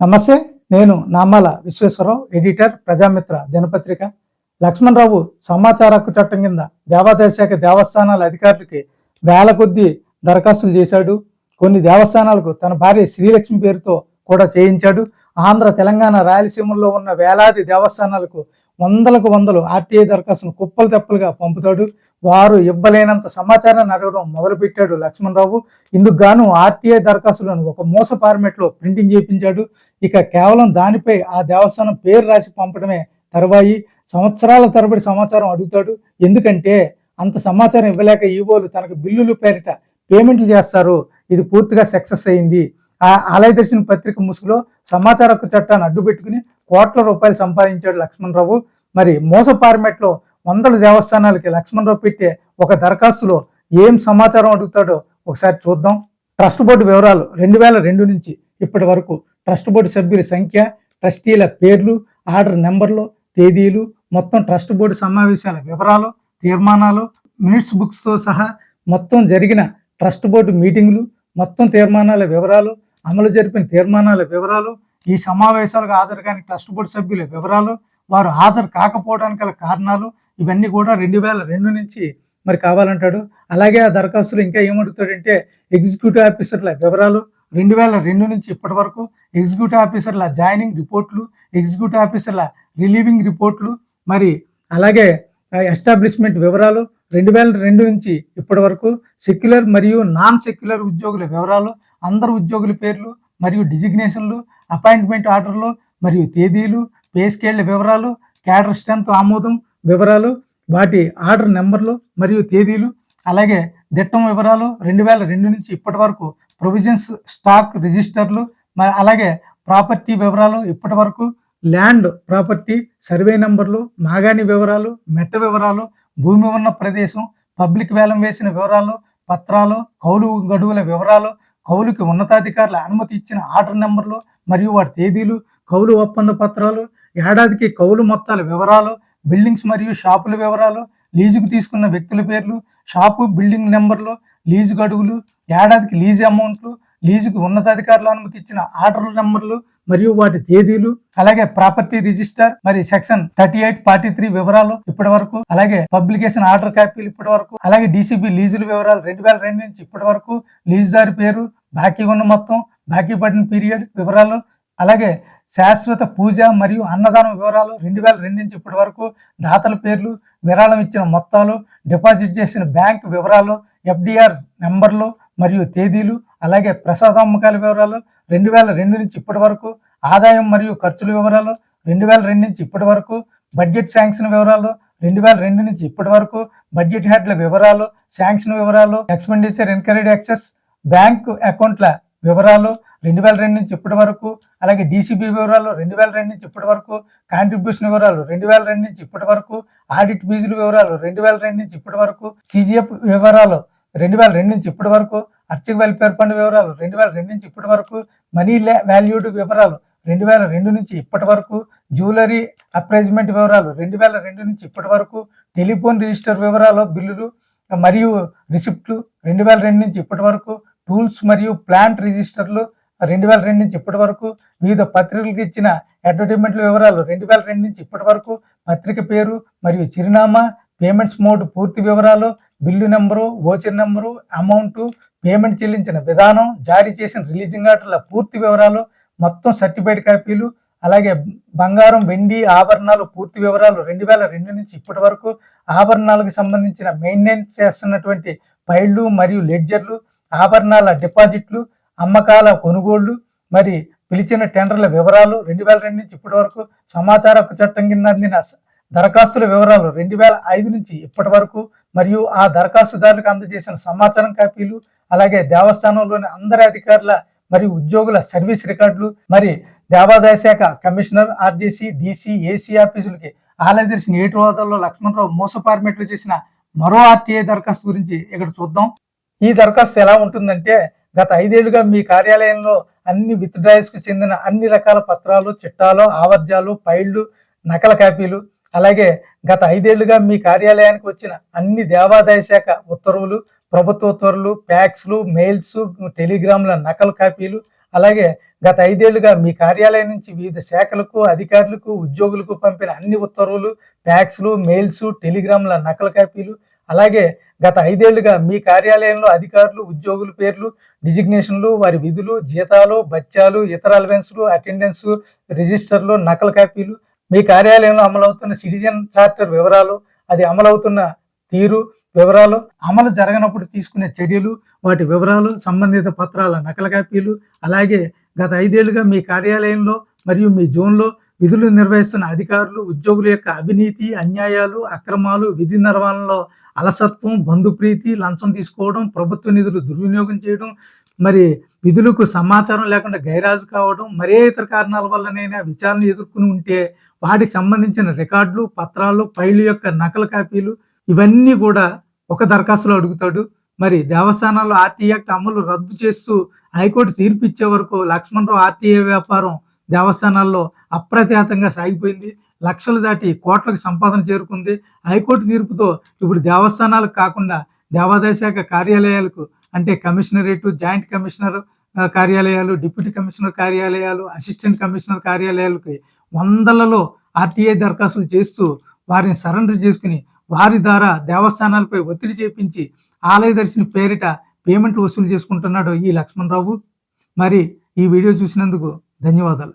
నమస్తే నేను నామాల విశ్వేశ్వరరావు ఎడిటర్ ప్రజామిత్ర దినపత్రిక. లక్ష్మణరావు సమాచార హక్కు చట్టం కింద దేవాదాయ శాఖ దేవస్థానాల అధికారులకి వేల కొద్దీ దరఖాస్తులు చేశాడు. కొన్ని దేవస్థానాలకు తన భార్య శ్రీలక్ష్మి పేరుతో కూడా చేయించాడు. ఆంధ్ర తెలంగాణ రాయలసీమల్లో ఉన్న వేలాది దేవస్థానాలకు వందలకు వందలు ఆర్టీఐ దరఖాస్తును కుప్పలు తెప్పలుగా పంపుతాడు. వారు ఇవ్వలేనంత సమాచారాన్ని అడగడం మొదలుపెట్టాడు లక్ష్మణరావు. ఇందుకు గాను ఆర్టీఐ దరఖాస్తులను ఒక మూస ఫార్మెట్లో ప్రింటింగ్ చేయించాడు. ఇక కేవలం దానిపై ఆ దేవస్థానం పేరు రాసి పంపడమే తర్వాయి. సంవత్సరాల తరబడి సమాచారం అడుగుతాడు. ఎందుకంటే అంత సమాచారం ఇవ్వలేక ఈవోలు తనకు బిల్లులు పేరిట పేమెంట్లు చేస్తారు. ఇది పూర్తిగా సక్సెస్ అయింది. ఆ ఆలయ దర్శన పత్రిక ముసుగులో సమాచార హక్కు చట్టాన్ని అడ్డుపెట్టుకుని కోట్ల రూపాయలు సంపాదించాడు లక్ష్మణరావు. మరి మోస పార్మెట్లో వందల దేవస్థానాలకి లక్ష్మణరావు పెట్టే ఒక దరఖాస్తులో ఏం సమాచారం అడుగుతాడో ఒకసారి చూద్దాం. ట్రస్ట్ బోర్డు వివరాలు రెండు వేల రెండు నుంచి ఇప్పటి వరకు ట్రస్ట్ బోర్డు సభ్యుల సంఖ్య ట్రస్టీల పేర్లు ఆర్డర్ నెంబర్లు తేదీలు మొత్తం ట్రస్ట్ బోర్డు సమావేశాల వివరాలు తీర్మానాలు మినిట్స్ బుక్స్తో సహా మొత్తం జరిగిన ట్రస్ట్ బోర్డు మీటింగులు మొత్తం తీర్మానాల వివరాలు అమలు జరిపిన తీర్మానాల వివరాలు ఈ సమావేశాలకు హాజరు కాని ట్రస్ట్ బోర్డు సభ్యుల వివరాలు వారు హాజరు కాకపోవడానికి గల కారణాలు ఇవన్నీ కూడా రెండు వేల రెండు నుంచి మరి కావాలంటాడు. అలాగే ఆ దరఖాస్తులు ఇంకా ఏమడుగుతాడంటే ఎగ్జిక్యూటివ్ ఆఫీసర్ల వివరాలు రెండు వేల రెండు నుంచి ఇప్పటి వరకు ఎగ్జిక్యూటివ్ ఆఫీసర్ల జాయినింగ్ రిపోర్ట్లు ఎగ్జిక్యూటివ్ ఆఫీసర్ల రిలీవింగ్ రిపోర్ట్లు మరి అలాగే ఎస్టాబ్లిష్మెంట్ వివరాలు రెండు వేల రెండు నుంచి ఇప్పటి వరకు సెక్యులర్ మరియు నాన్ సెక్యులర్ ఉద్యోగుల వివరాలు అందరు ఉద్యోగుల పేర్లు మరియు డిజిగ్నేషన్లు అపాయింట్మెంట్ ఆర్డర్లు మరియు తేదీలు పే స్కేళ్ళ వివరాలు క్యాడర్ స్ట్రెంత్ ఆమోదం వివరాలు వాటి ఆర్డర్ నెంబర్లు మరియు తేదీలు అలాగే దిట్టం వివరాలు రెండు వేల రెండు నుంచి ఇప్పటి వరకు ప్రొవిజన్స్ స్టాక్ రిజిస్టర్లు అలాగే ప్రాపర్టీ వివరాలు ఇప్పటి వరకు ల్యాండ్ ప్రాపర్టీ సర్వే నంబర్లు మాగాణి వివరాలు మెట్ట వివరాలు భూమి ఉన్న ప్రదేశం పబ్లిక్ వేలం వేసిన వివరాలు పత్రాలు కౌలు గడువుల వివరాలు కౌలుకి ఉన్నతాధికారుల అనుమతి ఇచ్చిన ఆర్డర్ నెంబర్లు మరియు వాటి తేదీలు కౌలు ఒప్పంద పత్రాలు ఏడాదికి కౌలు మొత్తాల వివరాలు బిల్డింగ్స్ మరియు షాపుల వివరాలు లీజుకు తీసుకున్న వ్యక్తుల పేర్లు షాపు బిల్డింగ్ నెంబర్లు లీజు గడువులు ఏడాదికి లీజు అమౌంట్లు లీజుకు ఉన్నతాధికారులు అనుమతి ఇచ్చిన ఆర్డర్ నెంబర్లు మరియు వాటి తేదీలు అలాగే ప్రాపర్టీ రిజిస్టర్ మరి section thirty eight forty three వివరాలు ఇప్పటి వరకు అలాగే పబ్లికేషన్ ఆర్డర్ కాపీలు ఇప్పటి వరకు అలాగే డీసీబీ లీజుల వివరాలు రెండు వేల రెండు నుంచి ఇప్పటి వరకు లీజుదారి పేరు బాకీ ఉన్న మొత్తం బాకీ పడిన పీరియడ్ వివరాలు అలాగే శాశ్వత పూజ మరియు అన్నదానం వివరాలు రెండు వేల రెండు నుంచి ఇప్పటి వరకు దాతల పేర్లు విరాళం ఇచ్చిన మొత్తాలు డిపాజిట్ చేసిన బ్యాంక్ వివరాలు ఎఫ్డిఆర్ నెంబర్లు మరియు తేదీలు అలాగే ప్రసాద అమ్మకాల వివరాలు రెండు వేల రెండు నుంచి ఇప్పటి వరకు ఆదాయం మరియు ఖర్చుల వివరాలు రెండు వేల రెండు నుంచి ఇప్పటి వరకు బడ్జెట్ శాంక్షన్ వివరాలు రెండు వేల రెండు నుంచి ఇప్పటి వరకు బడ్జెట్ హెడ్ల వివరాలు శాంక్షన్ వివరాలు ఎక్స్పెండిచర్ ఎన్కరేడ్ యాక్సెస్ బ్యాంక్ అకౌంట్ల వివరాలు రెండు వేల రెండు నుంచి ఇప్పటి వరకు అలాగే డీసీబీ వివరాలు రెండు వేల రెండు నుంచి ఇప్పటి వరకు కాంట్రిబ్యూషన్ వివరాలు రెండు వేల రెండు నుంచి ఇప్పటి వరకు ఆడిట్ ఫీజుల వివరాలు రెండు వేల రెండు నుంచి ఇప్పటి వరకు సిజిఎఫ్ వివరాలు రెండు వేల రెండు నుంచి ఇప్పటి వరకు అర్చక వెల్ఫేర్ ఫండ్ వివరాలు రెండు వేల రెండు నుంచి ఇప్పటి వరకు మనీ వాల్యూడ్ వివరాలు రెండు వేల రెండు నుంచి ఇప్పటి వరకు జ్యువెలరీ అప్రైజ్మెంట్ వివరాలు రెండు వేల రెండు నుంచి ఇప్పటి వరకు టెలిఫోన్ రిజిస్టర్ వివరాలు బిల్లులు మరియు రిసిప్ట్లు రెండు వేల రెండు నుంచి ఇప్పటి వరకు టూల్స్ మరియు ప్లాంట్ రిజిస్టర్లు రెండు వేల రెండు నుంచి ఇప్పటి వరకు వివిధ పత్రికలకు ఇచ్చిన అడ్వర్టైజ్మెంట్ల వివరాలు రెండు వేల రెండు నుంచి ఇప్పటి వరకు పత్రిక పేరు మరియు చిరునామా పేమెంట్స్ మోడ్ పూర్తి వివరాలు bill number voucher number amount payment చెల్లించిన విధానం జారీ చేసిన రిలీజింగ్ ఆర్డర్ల పూర్తి వివరాలు మొత్తం సర్టిఫైడ్ కాపీలు అలాగే బంగారం వెండి ఆభరణాలు పూర్తి వివరాలు రెండు వేల రెండు నుంచి ఇప్పటి వరకు ఆభరణాలకు సంబంధించిన మెయింటెనెన్స్ చేస్తున్నటువంటి ఫైళ్ళు మరియు లెడ్జర్లు ఆభరణాల డిపాజిట్లు అమ్మకాల కొనుగోళ్ళు మరి పిలిచిన టెండర్ల వివరాలు రెండు వేల రెండు నుంచి ఇప్పటి వరకు సమాచార హక్కు చట్టం కింద అందిన దరఖాస్తుల వివరాలు రెండు వేల ఐదు నుంచి ఇప్పటి వరకు మరియు ఆ దరఖాస్తుదారులకు అందజేసిన సమాచారం కాపీలు అలాగే దేవస్థానంలోని అందరి అధికారుల మరియు ఉద్యోగుల సర్వీస్ రికార్డులు మరి దేవాదాయ శాఖ కమిషనర్ ఆర్జేసీ డీసీ ఏసీ ఆఫీసులకి ఆలయ దర్శన ఏటు హోదాల్లో లక్ష్మణరావు మోసపార్మెట్లు చేసిన మరో ఆర్టీఐ దరఖాస్తు గురించి ఇక్కడ చూద్దాం. ఈ దరఖాస్తు ఎలా ఉంటుందంటే గత ఐదేళ్ళుగా మీ కార్యాలయంలో అన్ని విత్డ్రాయల్స్కు చెందిన అన్ని రకాల పత్రాలు చిట్టాలు ఆవర్జాలు ఫైళ్ళు నకల కాపీలు అలాగే గత ఐదేళ్ళుగా మీ కార్యాలయానికి వచ్చిన అన్ని దేవాదాయ శాఖ ఉత్తర్వులు ప్రభుత్వ ఉత్తర్వులు ఫ్యాక్స్లు మెయిల్స్ టెలిగ్రామ్ల నకలు కాపీలు అలాగే గత ఐదేళ్ళుగా మీ కార్యాలయం నుంచి వివిధ శాఖలకు అధికారులకు ఉద్యోగులకు పంపిన అన్ని ఉత్తర్వులు ఫ్యాక్స్లు మెయిల్స్ టెలిగ్రామ్ల నకల కాపీలు అలాగే గత ఐదేళ్ళుగా మీ కార్యాలయంలో అధికారులు ఉద్యోగుల పేర్లు డిజిగ్నేషన్లు వారి విధులు జీతాలు బత్యాలు ఇతర అలవెన్స్లు అటెండెన్స్ రిజిస్టర్లు నకల కాపీలు మీ కార్యాలయంలో అమలవుతున్న సిటిజన్ చార్టర్ వివరాలు అది అమలవుతున్న తీరు వివరాలు అమలు జరగనప్పుడు తీసుకునే చర్యలు వాటి వివరాలు సంబంధిత పత్రాల నకల కాపీలు అలాగే గత ఐదేళ్ళుగా మీ కార్యాలయంలో మరియు మీ జోన్లో విధులు నిర్వహిస్తున్న అధికారులు ఉద్యోగుల యొక్క అవినీతి అన్యాయాలు అక్రమాలు విధి నిర్వహణలో అలసత్వం బంధుప్రీతి లంచం తీసుకోవడం ప్రభుత్వ నిధులు దుర్వినియోగం చేయడం మరి విధులకు సమాచారం లేకుండా గైరాజు కావడం మరే ఇతర కారణాల వల్లనైనా విచారణ ఎదుర్కొని ఉంటే వాటికి సంబంధించిన రికార్డులు పత్రాలు ఫైలు యొక్క నకల కాపీలు ఇవన్నీ కూడా ఒక దరఖాస్తులో అడుగుతాడు. మరి దేవస్థానాల్లో ఆర్టీఏ యాక్ట్ అమలు రద్దు చేస్తూ హైకోర్టు తీర్పు ఇచ్చే వరకు లక్ష్మణరావు ఆర్టీఏ వ్యాపారం దేవస్థానాల్లో అప్రతిహతంగా సాగిపోయింది. లక్షలు దాటి కోట్లకు సంపాదన చేరుకుంది. హైకోర్టు తీర్పుతో ఇప్పుడు దేవస్థానాలకు కాకుండా దేవాదాయ శాఖ కార్యాలయాలకు అంటే కమిషనరేటు జాయింట్ కమిషనర్ కార్యాలయాలు డిప్యూటీ కమిషనర్ కార్యాలయాలు అసిస్టెంట్ కమిషనర్ కార్యాలయాలకి వందలలో ఆర్టీఐ దరఖాస్తులు చేస్తూ వారిని సరెండర్ చేసుకుని వారి ద్వారా దేవస్థానాలపై ఒత్తిడి చేపించి ఆలయ దర్శన పేరిట పేమెంట్ వసూలు చేసుకుంటున్నాడు ఈ లక్ష్మణరావు. మరి ఈ వీడియో చూసినందుకు ధన్యవాదాలు.